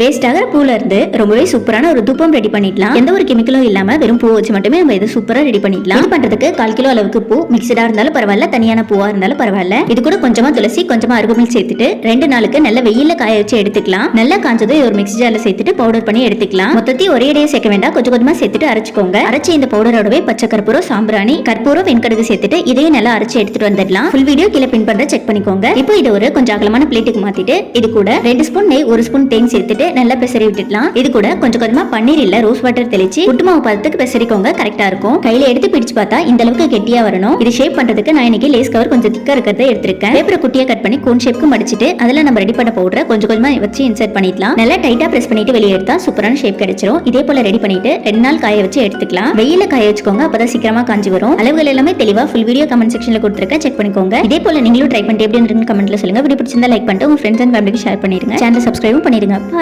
Waste ஆகிற பூல இருந்து ரொம்பவே சூப்பரான ஒரு தூப்பம் ரெடி பண்ணிடலாம். எந்த ஒரு கெமிக்கலும் இல்லாம வெறும் பூ வச்சு மட்டுமே நம்ம இதை சூப்பரா ரெடி பண்ணிடலாம். இது பண்றதுக்கு கால் கிலோ அளவுக்கு பூ மிக்சடா இருந்தாலும் பரவாயில்ல தனியான பூவா இருந்தாலும் பரவாயில்ல. இது கூட கொஞ்சமா துளசி கொஞ்சமா அருகமில் சேர்த்துட்டு ரெண்டு நாளுக்கு நல்ல வெயில காய வச்சு எடுத்துக்கலாம். நல்லா காஞ்சதும் ஒரு மிக்ஸி ஜார்ல சேர்த்துட்டு பவுடர் பண்ணி எடுத்துக்கலாம். மொத்தத்தையும் ஒரே இடையே சேர்க்க வேண்டாம். கொஞ்சம் கொஞ்சமா சேர்த்துட்டு அரைச்சுக்கோங்க. அரைச்சி இந்த பவுடரோடவே பச்சை கற்பூரம் சாம்பிராணி கற்பூரம் வெண்கடுகு சேர்த்துட்டு இதையும் நல்லா அரைச்சு எடுத்துட்டு வந்துடலாம். ஃபுல் வீடியோ கீழே பின் பண்ற செக் பண்ணிக்கோங்க. இப்போ இது ஒரு கொஞ்சம் அகலமான பிளேட்டுக்கு மாத்திட்டு இது கூட ரெண்டு ஸ்பூன் நெய் ஒரு ஸ்பூன் தேன் சேர்த்துட்டு நல்லா பெசரி விட்டுடலாம். இது கூட கொஞ்சம் கொஞ்சமா பன்னீர் இல்ல ரோஸ் வாட்டர் தெளிச்சு புட்டு மாவு பதத்துக்கு பெசரிக்கோங்க கரெக்டா இருக்கும். கையில எடுத்து பிடிச்சு பார்த்தா இந்த அளவுக்கு கெட்டியா வரணும். இது ஷேப் பண்றதுக்கு நான் இன்னைக்கு லேஸ் கவர் கொஞ்சம் திக்கா இருக்கிறத எடுத்திருக்கேன். பேப்பரை குட்டியா கட் பண்ணி கோன் ஷேப்க்கு மடிச்சிட்டு அதுல நம்ம ரெடி பண்ண பவுடரை கொஞ்சம் கொஞ்சமா வச்சு இன்சர்ட் பண்ணிடலாம். நல்லா டைட்டா பிரஸ் பண்ணிட்டு வெளியே எடுத்தா சூப்பரான ஷேப் கிடைச்சிரும். இதே போல ரெடி பண்ணிட்டு ரெண்டு நாள் காய வச்சு எடுத்துக்கலாம். வெயில காய வச்சுக்கோங்க அப்பதான் சீக்கிரமா காஞ்சி வரும். அளவுகள் எல்லாமே தெளிவா ஃபுல் வீடியோ கமெண்ட் செக்ஷன்ல கொடுத்துருக்கேன். செக் பண்ணிக்கோங்க. இதே போல நீங்களும் ட்ரை பண்ணிட்டு எப்படி கமெண்ட்ல சொல்லுங்க. வீடியோ பிடிச்சிருந்தா லைக் பண்ணிட்டு உங்க ஃப்ரெண்ட்ஸ் அண்ட் ஃபேமிலிக்கு ஷேர் பண்ணிருங்க சேனல் சப்ஸ்கிரைபும் பண்ணிருங்க